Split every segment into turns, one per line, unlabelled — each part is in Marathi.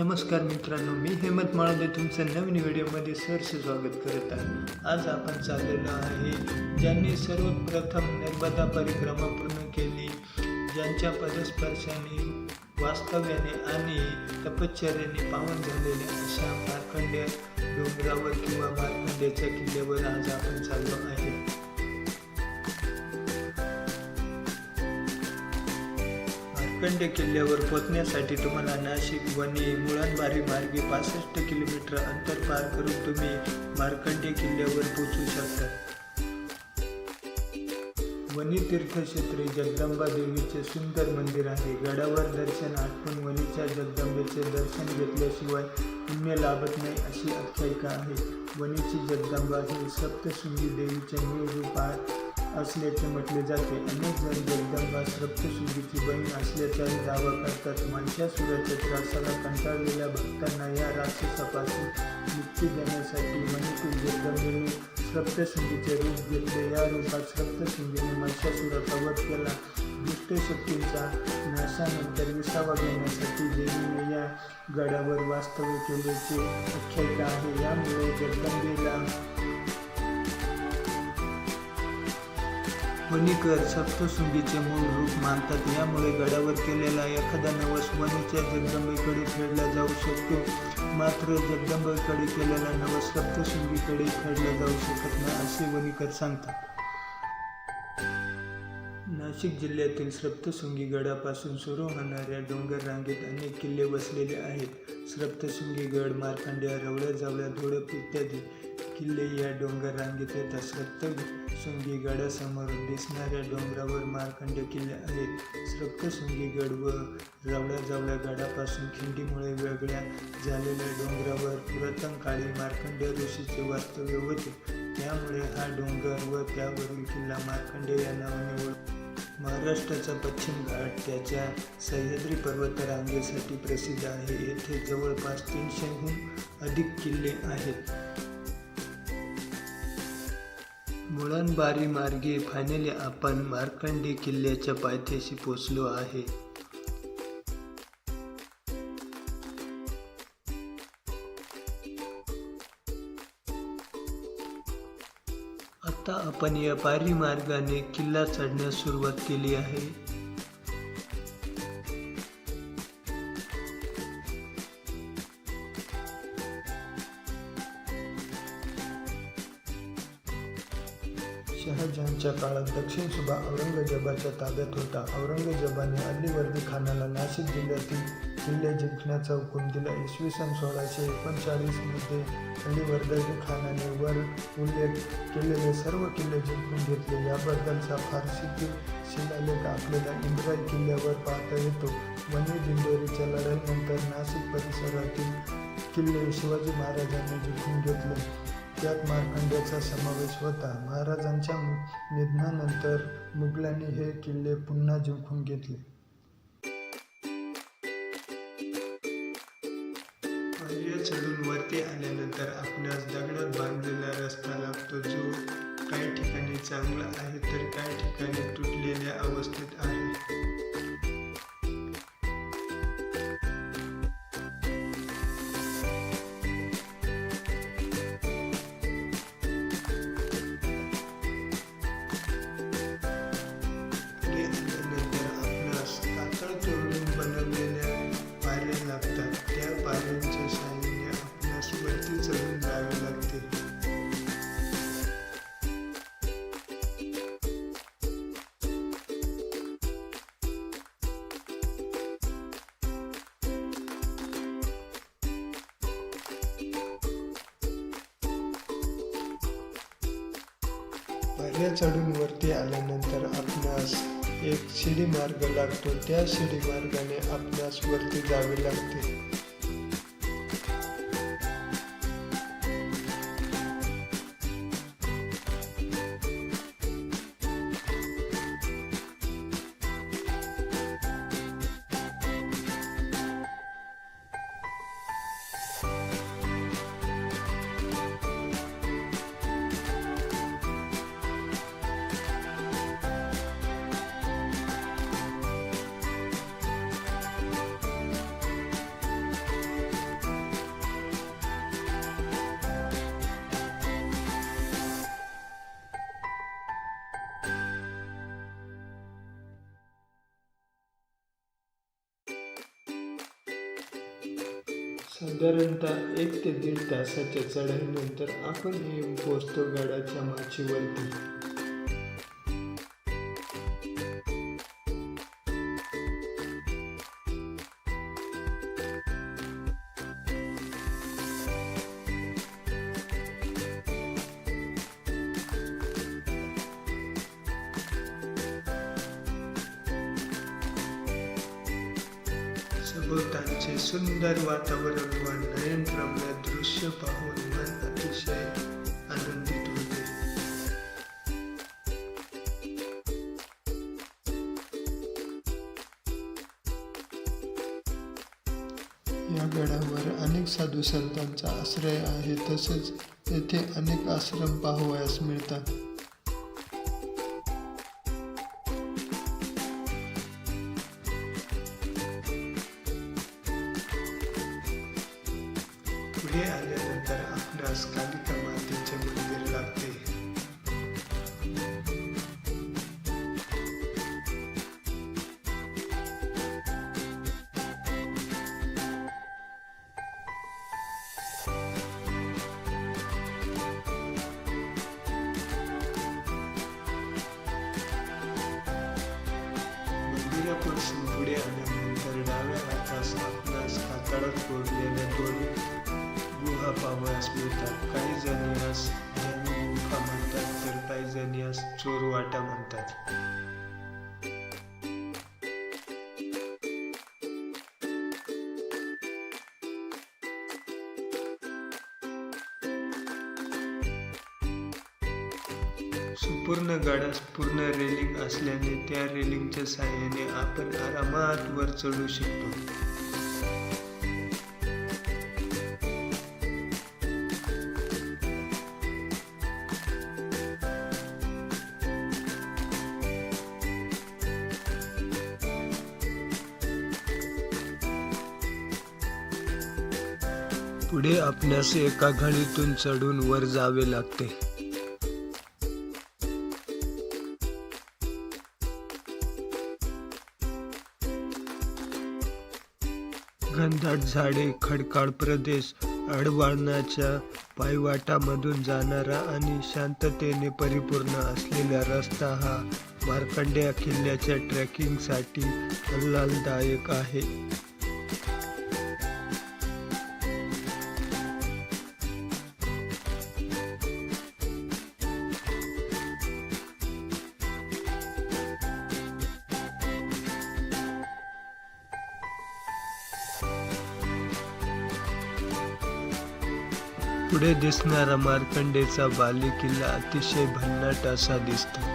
नमस्कार मित्रांनो मी हेमंत माळदे तुमचं नवीन व्हिडिओमध्ये सरसे स्वागत करत आहे. आज आपण चाललेलो आहे ज्यांनी सर्वप्रथम नर्मदा परिक्रमा पूर्ण केली ज्यांच्या पदस्पर्शाने वास्तव्याने आणि तपश्चर्याने पावन झालेल्या अशा मार्कंड्य डोंगरावर किंवा मार्कंड्याच्या किल्ल्यावर आज आपण चाललो आहे. मार्कंडे किल्ल्यावर पोचण्यासाठी तुम्हाला नाशिक वणी मुळणबारी मार्गे पासष्ट किलोमीटर अंतर पार करून तुम्ही मार्कंडे किल्ल्यावर पोचू शकता. वणी तीर्थक्षेत्री जगदंबा देवीचे सुंदर मंदिर आहे. गडावर दर्शन आठवून वणीच्या जगदंबेचे दर्शन घेतल्याशिवाय पुण्य लाभत नाही अशी आख्यायिका आहे. वणीची जगदंबा ही सप्तशृंगी देवीचे मूळ रूप आहे. असल्याचे म्हटले जाते. अनेक जण जगदंबास रक्तशुद्धीची बहीण असल्याचाही दावा करतात. महिषासुराच्या त्रासाला कंटाळलेल्या भक्तांना या राक्षसापासून मुक्ती देण्यासाठी मणिपूर जगदंबेने रक्तशुद्धीचे रूप घेतले. या रूपात रक्तशुद्धीने महिषासुराचा वध केला. दुष्टशक्तींचा नाशानंतर विसावा घेण्यासाठी देवीने या गडावर वास्तव्य केल्याचे आख्यायिका आहे. यामुळे जगदंबेला वणीकर सप्तशृंगीचे मूळ रूप मानतात. यामुळे गडावर केलेला एखादा नवस वणीच्या जगदंबेकडे फेडला जाऊ शकतो. मात्र जगदंबेकडे केलेला नवस सप्तशृंगीकडे फेडला जाऊ शकत नाही असे वणीकर सांगतात. नाशिक जिल्ह्यातील सप्तशृंगी गडापासून सुरू होणाऱ्या डोंगर रांगेत अनेक किल्ले वसलेले आहेत. सप्तशृंगी गड मार्कंड्या रवळ्या जावळ्या धोडप इत्यादी किल्ले या डोंगर रांगेत येतात. सप्त गडासमोर दिसणाऱ्या डोंगरावर मार्कंड किल्ले आहेत. सप्तशृंगी गड व रवळ्या जावळ्या गडापासून खिंडीमुळे वेगळ्या झालेल्या डोंगरावर पुरातन काळी मार्कंड ऋषीचे वास्तव्य होते. त्यामुळे हा डोंगर व त्यावरील किल्ला मार्कंड या नावाने ओळख महाराष्ट्राचा पश्चिम घाट त्याच्या सह्याद्री पर्वतरांगेसाठी प्रसिद्ध आहे. येथे जवळपास तीनशेहून अधिक किल्ले आहेत. मुळणबारी मार्गे फायनली आपण मार्कंडी किल्ल्याच्या पायथ्याशी पोचलो आहे. आता आपण या पारी मार्गाने किल्ला चढण्यास सुरुवात केली आहे. शहाजहानच्या काळात दक्षिण सुभा औरंगजेबाच्या ताब्यात होता. औरंगजेबाने अल्लीवर्दी खानाला नाशिक जिल्ह्यातील किल्ले जिंकण्याचा हुकूम दिला. इसवी सन सोळाशे एकोणचाळीसमध्ये अलीवर्दी खानाने वर उल्लेख केलेले सर्व किल्ले जिंकून घेतले. याबद्दलचा फारसीतील शिलालेख आपल्याला इंद्राई किल्ल्यावर पाहता येतो. वनी दिंडोरीच्या लढाईनंतर नाशिक परिसरातील किल्ले शिवाजी महाराजांनी जिंकून घेतले. त्यात मार्कंड्याचा समावेश होता. महाराजांच्या निधनानंतर मुघलांनी हे किल्ले पुन्हा जिंकून घेतले. पायऱ्या चढून वरती आल्यानंतर आपणास पायऱ्या चढून वरती आल्यानंतर आपणास एक शिडी मार्ग लागतो. त्या शिडी मार्गाने आपणास वरती जावे लागते. साधारणतः एक ते दीड तासाच्या चढाईनंतर आपण येऊन पोचतो गडाच्या माचीवरती सभोवतालचे सुंदर वातावरण व नयनरम्य दृश्य पाहून मन अतिशय आनंदित होते. या गडावर अनेक साधू संतांचा आश्रय आहे तसेच येथे अनेक आश्रम पाहावयास मिळतात. मंदिरापासून पुढे आल्यानंतर डाव्या हातास आपणास कातळात कोरलेल्या दोन गुहा पावयास मिळतात. काही जण यास ध्यान गुहा म्हणतात तर काही जण यास चोरवाटा म्हणतात. संपूर्ण गाड्या पूर्ण रेलिंग असल्याने त्या रेलिंगच्या साहाय्याने आपण आरामात वर चढू शकतो. पुढे आपणास एका घडीतून चढून वर जावे लागते. घनदाट झाडे खडकाळ प्रदेश अडवाणाच्या पायवाटामधून जाणारा आणि शांततेने परिपूर्ण असलेला रस्ता हा मार्कंड्या किल्ल्याच्या ट्रेकिंगसाठी आल्हाददायक आहे. पुढे दिसणारा मार्कंडेचा बालेकिल्ला अतिशय भन्नाट असा दिसतो.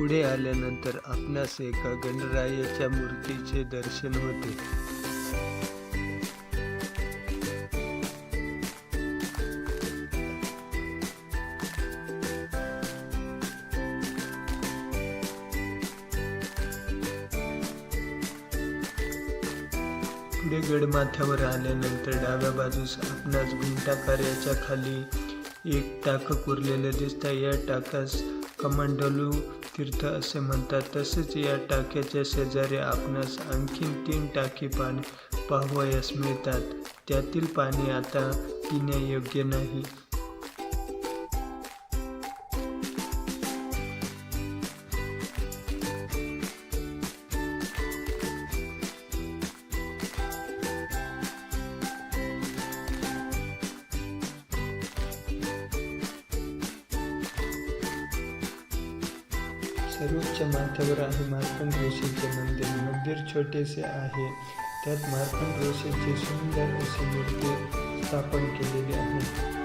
पुढे आल्यानंतर आपणास एका गणरायाच्या मूर्तीचे दर्शन होते. पुढे गडमाथ्यावर आल्यानंतर डाव्या बाजूस आपणास घुमटाकार्याच्या खाली एक टाक कोरलेलं दिसतं या टाकास कमांडलू तीर्थ असे म्हणतात. तसेच या टाक्याच्या शेजारी आपणास आणखीन तीन टाकी पाणी पाहावयास मिळतात. त्यातील पाणी आता पिण्यायोग्य नाही. सर्वोच्च माथ्यावर आहे. मार्कंड ऋषीचे मंदिर मंदिर छोटेसे आहे. त्यात मार्कंड ऋषीची सुंदर अशी मूर्ती स्थापन केलेली आहे.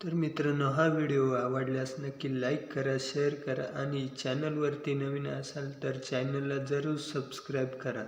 तर मित्रांनो हा व्हिडिओ आवडल्यास नक्की लाईक करा शेअर करा आणि चॅनलवरती नवीन असाल तर चॅनलला जरूर सबस्क्राईब करा.